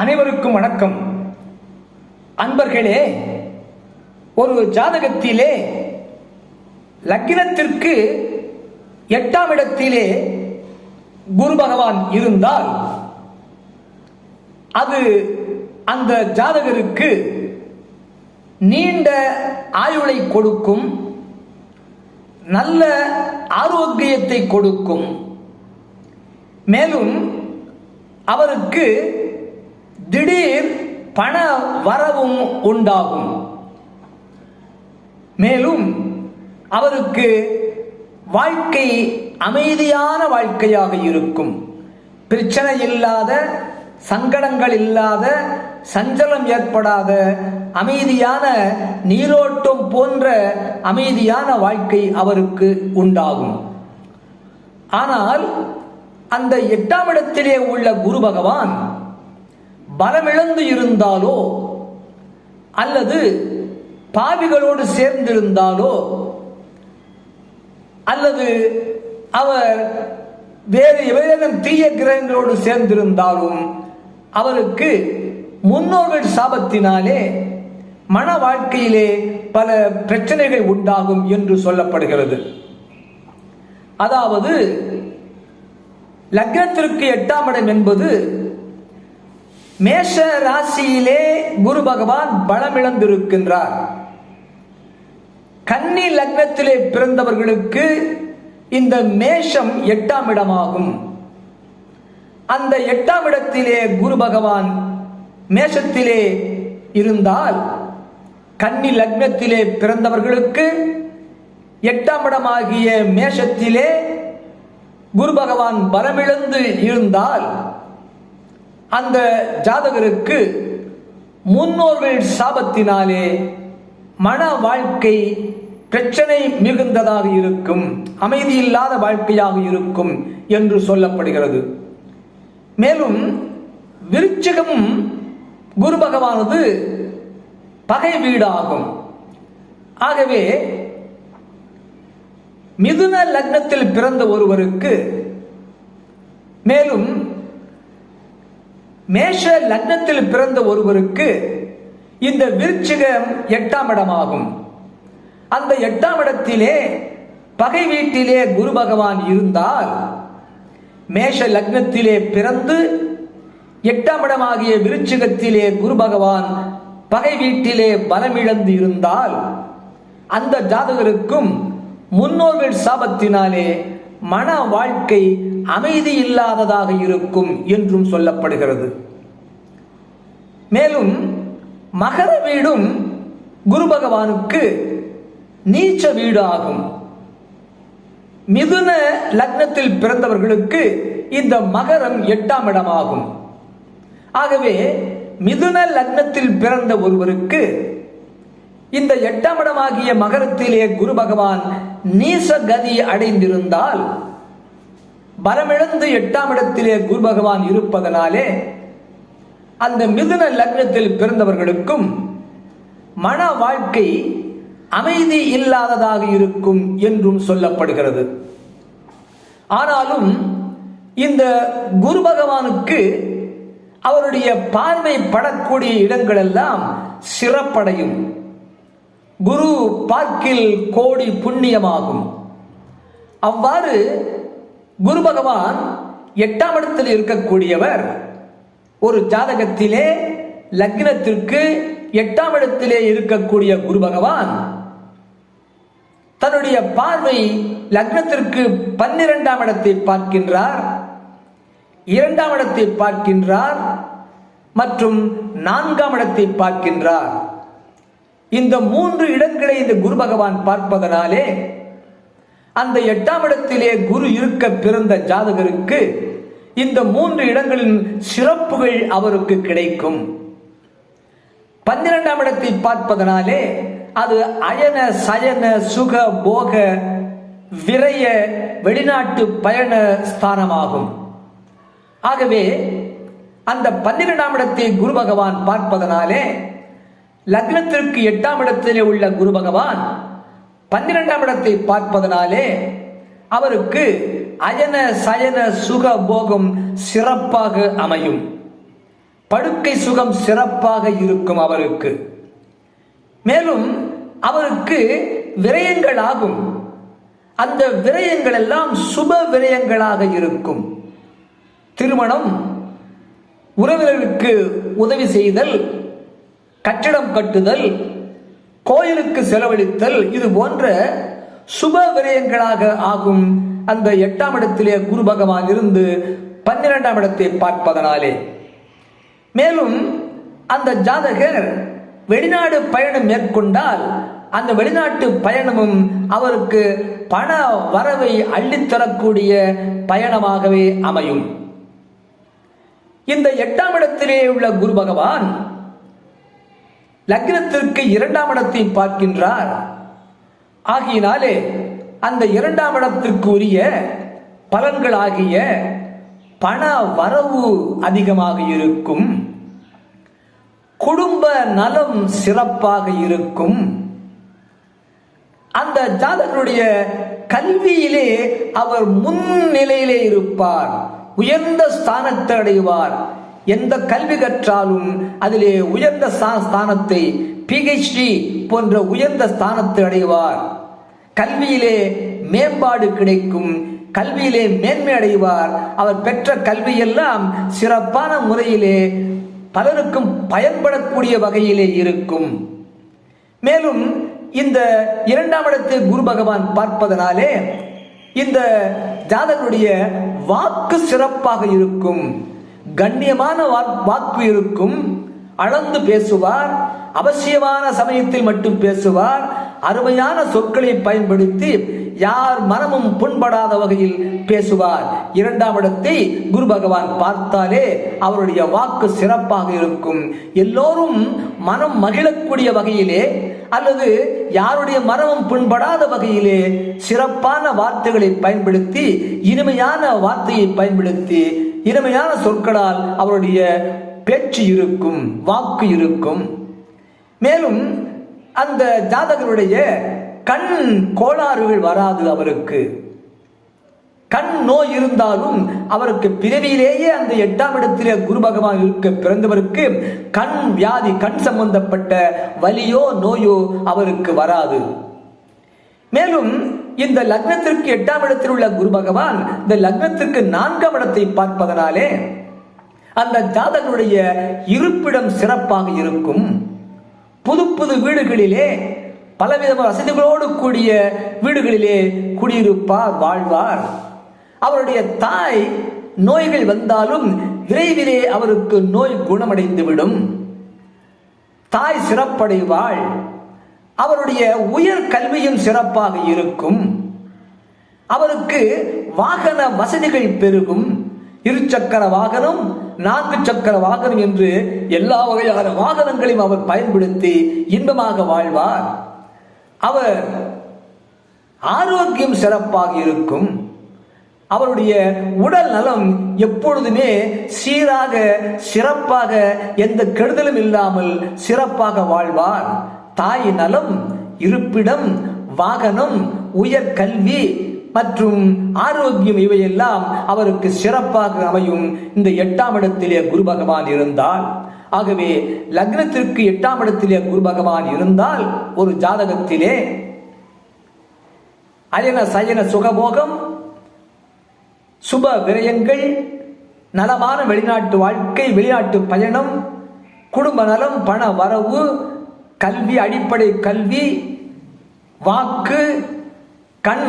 அனைவருக்கும் வணக்கம். அன்பர்களே ஒரு ஜாதகத்திலே லக்கினத்திற்கு எட்டாம் இடத்திலே குரு பகவான் இருந்தால் அது அந்த ஜாதகருக்கு நீண்ட ஆயுளை கொடுக்கும் நல்ல ஆரோக்கியத்தை கொடுக்கும். மேலும் அவருக்கு திடீர் பண வரவும் உண்டாகும். மேலும் அவருக்கு வாழ்க்கை அமைதியான வாழ்க்கையாக இருக்கும். பிரச்சனை இல்லாத சங்கடங்கள் இல்லாத சஞ்சலம் ஏற்படாத அமைதியான நீரோட்டம் போன்ற அமைதியான வாழ்க்கை அவருக்கு உண்டாகும். ஆனால் அந்த எட்டாம் இடத்திலே உள்ள குரு பகவான் பலமிழந்து இருந்தாலோ அல்லது பாவிகளோடு சேர்ந்திருந்தாலோ அல்லது அவர் வேறு ஏதேனும் தீய கிரகங்களோடு சேர்ந்திருந்தாலும் அவருக்கு முன்னோர்கள் சாபத்தினாலே மன வாழ்க்கையிலே பல பிரச்சனைகள் உண்டாகும் என்று சொல்லப்படுகிறது. அதாவது லக்னத்திற்கு எட்டாம் இடம் என்பது மேஷ ராசியிலே குரு பகவான் பலமிழந்திருக்கின்றார். கன்னி லக்னத்திலே பிறந்தவர்களுக்கு இந்த மேஷம் எட்டாம் இடமாகும். அந்த எட்டாம் இடத்திலே குரு பகவான் மேஷத்திலே இருந்தால் கன்னி லக்னத்திலே பிறந்தவர்களுக்கு எட்டாம் இடமாகிய மேஷத்திலே குரு பகவான் பலமிழந்து இருந்தால் அந்த ஜாதகருக்கு முன்னோர்கள் சாபத்தினாலே மன வாழ்க்கை பிரச்சனை மிகுந்ததாக இருக்கும் அமைதி இல்லாத வாழ்க்கையாக இருக்கும் என்று சொல்லப்படுகிறது. மேலும் விருச்சிகமும் குரு பகவானது பகை வீடாகும். ஆகவே மிதுன லக்னத்தில் பிறந்த ஒருவருக்கு மேலும் மேஷ லக்னத்தில் பிறந்த ஒருவருக்கு இந்த விருச்சிகம் எட்டாம் இடமாகும். அந்த எட்டாம் இடத்திலே பகை வீட்டிலே குரு பகவான் இருந்தால் மேஷ லக்னத்திலே பிறந்து எட்டாம் இடமாகிய விருச்சிகத்திலே குரு பகவான் பகை வீட்டிலே பலமிழந்து இருந்தால் அந்த ஜாதகருக்கும் முன்னோர்கள் சாபத்தினாலே மன வாழ்க்கை அமைதி இல்லாததாக இருக்கும் என்றும் சொல்லப்படுகிறது. மேலும் மகர வீடும் குரு பகவானுக்கு நீச்ச வீடு ஆகும் மிதுன லக்னத்தில் பிறந்தவர்களுக்கு இந்த மகரம் எட்டாம் இடமாகும். ஆகவே மிதுன லக்னத்தில் பிறந்த ஒருவருக்கு இந்த எட்டாம் இடமாகிய மகரத்திலே குரு பகவான் நீச கதி அடைந்திருந்தால் பலமிழந்து எட்டாம் இடத்திலே குரு பகவான் இருப்பதனாலே அந்த மிதுன லக்னத்தில் பிறந்தவர்களுக்கும் மன வாழ்க்கை அமைதி இல்லாததாக இருக்கும் என்றும் சொல்லப்படுகிறது. ஆனாலும் இந்த குரு பகவானுக்கு அவருடைய பார்வை படக்கூடிய இடங்களெல்லாம் சிறப்படையும். குரு பார்க்கில் கோடி புண்ணியமாகும். அவ்வாறு குரு பகவான் எட்டாம் இடத்தில் இருக்கக்கூடியவர் ஒரு ஜாதகத்திலே லக்னத்திற்கு எட்டாம் இடத்திலே இருக்கக்கூடிய குரு பகவான் தன்னுடைய பார்வை லக்னத்திற்கு பன்னிரெண்டாம் இடத்தை பார்க்கின்றார் இரண்டாம் இடத்தை பார்க்கின்றார் மற்றும் நான்காம் இடத்தை பார்க்கின்றார். இந்த மூன்று இடங்களை இந்த குரு பகவான் பார்ப்பதனாலே அந்த எட்டாம் இடத்திலே குரு இருக்க பிறந்த ஜாதகருக்கு இந்த மூன்று இடங்களின் சிறப்புகள் அவருக்கு கிடைக்கும். பன்னிரெண்டாம் இடத்தை பார்ப்பதனாலே அது அயன சயன சுக போக விரய வெளிநாட்டு பயண ஸ்தானமாகும். ஆகவே அந்த பன்னிரெண்டாம் இடத்தை குரு பகவான் பார்ப்பதனாலே லக்னத்திற்கு எட்டாம் இடத்திலே உள்ள குரு பகவான் பன்னிரெண்டாம் இடத்தை பார்ப்பதனாலே அவருக்கு அயன சயன சுக போகம் சிறப்பாக அமையும். படுக்கை சுகம் சிறப்பாக இருக்கும் அவருக்கு. மேலும் அவருக்கு விரயங்கள் ஆகும் அந்த விரயங்கள் எல்லாம் சுப விரயங்களாக இருக்கும். திருமணம் உறவினருக்கு உதவி செய்தல் கட்டிடம் கட்டுதல் கோயிலுக்கு செலவழித்தல் இது போன்ற சுப விரயங்களாக ஆகும். அந்த எட்டாம் இடத்திலே குரு பகவான் இருந்து பன்னிரெண்டாம் இடத்தை பார்ப்பதனாலே. மேலும் அந்த ஜாதகர் வெளிநாடு பயணம் மேற்கொண்டால் அந்த வெளிநாட்டு பயணமும் அவருக்கு பண வரவை அள்ளித்தரக்கூடிய பயணமாகவே அமையும். இந்த எட்டாம் இடத்திலே உள்ள குரு பகவான் லக்னத்திற்கு இரண்டாம் இடத்தை பார்க்கின்றார். ஆகியினாலே அந்த இரண்டாம் இடத்திற்கு உரிய பலன்களாகிய பண வரவு அதிகமாக இருக்கும். குடும்ப நலம் சிறப்பாக இருக்கும். அந்த ஜாதகருடைய கல்வியிலே அவர் முன்னிலையிலே இருப்பார். உயர்ந்த ஸ்தானத்தை அடைவார். எந்த கல்வி கற்றாலும் அதிலே உயர்ந்த ஸ்தானத்தை பிஹெச்டி போன்ற உயர்ந்த ஸ்தானத்தை அடைவார். கல்வியிலே மேம்பாடு கிடைக்கும். கல்வியிலே மேன்மை அடைவார். அவர் பெற்ற கல்வியெல்லாம் சிறப்பான முறையிலே பலருக்கும் பயன்படக்கூடிய வகையிலே இருக்கும். மேலும் இந்த இரண்டாம் இடத்தை குரு பகவான் பார்ப்பதனாலே இந்த ஜாதகருடைய வாக்கு சிறப்பாக இருக்கும். கண்ணியமான வாக்கு இருக்கும். அளந்து பேசுவார். அவசியமான சமயத்தில் மட்டும் பேசுவார். அருமையான சொற்களை பயன்படுத்தி யார் மனமும் புண்படாத வகையில் பேசுவார். இரண்டாம் இடத்தை குரு பகவான் பார்த்தாலே அவருடைய வாக்கு சிறப்பாக இருக்கும். எல்லோரும் மனம் மகிழக்கூடிய வகையிலே அல்லது யாருடைய மனமும் புண்படாத வகையிலே சிறப்பான வார்த்தைகளை பயன்படுத்தி இனிமையான வார்த்தையை பயன்படுத்தி இனிமையான சொற்களால் அவருடைய பேச்சு இருக்கும் வாக்கு இருக்கும். மேலும் அந்த ஜாதகருடைய கண் கோளாறுகள் வராது அவருக்கு. கண் நோய் இருந்தாலும் அவருக்கு பிறவியிலேயே அந்த எட்டாம் இடத்திலே குரு பகவான் இருக்க பிறந்தவருக்கு கண் வியாதி கண் சம்பந்தப்பட்ட வலியோ நோயோ அவருக்கு வராது. மேலும் இந்த லக்னத்திற்கு எட்டாம் இடத்தில் உள்ள குரு பகவான் இந்த லக்னத்திற்கு நான்காம் இடத்தை பார்ப்பதனாலே அந்த ஜாதகனுடைய இருப்பிடம் சிறப்பாக இருக்கும். புது புது வீடுகளிலே பலவிதமான வசதிகளோடு கூடிய வீடுகளிலே குடியிருப்பார் வாழ்வார். அவருடைய தாய் நோய்கள் வந்தாலும் விரைவிலே அவருக்கு நோய் குணமடைந்துவிடும். தாய் சிறப்படைவாள். அவருடைய உயர் கல்வியும் சிறப்பாக இருக்கும். அவருக்கு வாகன வசதிகள் பெருகும். இருசக்கர வாகனம் நான்கு சக்கர வாகனம் என்று எல்லா வகையான வாகனங்களையும் அவர் பயன்படுத்தி இன்பமாக வாழ்வார். அவர் ஆரோக்கியம் சிறப்பாக இருக்கும். அவருடைய உடல் நலம் எப்பொழுதுமே சீராக சிறப்பாக எந்த கெடுதலும் இல்லாமல் சிறப்பாக வாழ்வார். தாய் நலம் இருப்பிடம் வாகனம் உயர் கல்வி மற்றும் ஆரோக்கியம் இவையெல்லாம் அவருக்கு சிறப்பாக அமையும். இந்த எட்டாம் இடத்திலே குரு பகவான் இருந்தால் ஆகவே லக்னத்திற்கு எட்டாம் இடத்திலே குரு பகவான் இருந்தால் ஒரு ஜாதகத்திலே அயன சயன சுகபோகம் சுப விரயங்கள் நலமான வெளிநாட்டு வாழ்க்கை வெளிநாட்டு பயணம் குடும்ப நலம் பண வரவு கல்வி அடிப்படை கல்வி வாக்கு கண்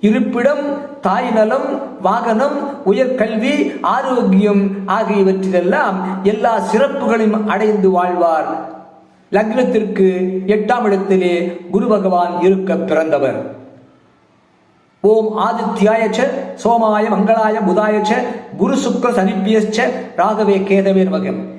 இருப்பிடம் தாய் நலம் வாகனம் உயர்கல்வி ஆரோக்கியம் ஆகியவற்றிலெல்லாம் எல்லா சிறப்புகளையும் அடைந்து வாழ்வார். லக்னத்திற்கு எட்டாம் இடத்திலே குரு பகவான் இருக்க பிறந்தவர். ஓம் ஆதித்யாய சோமாய மங்களாய புதாயச்ச குரு சுக்ர சனிப்பியச்ச ராகவே கேதவே நமகம்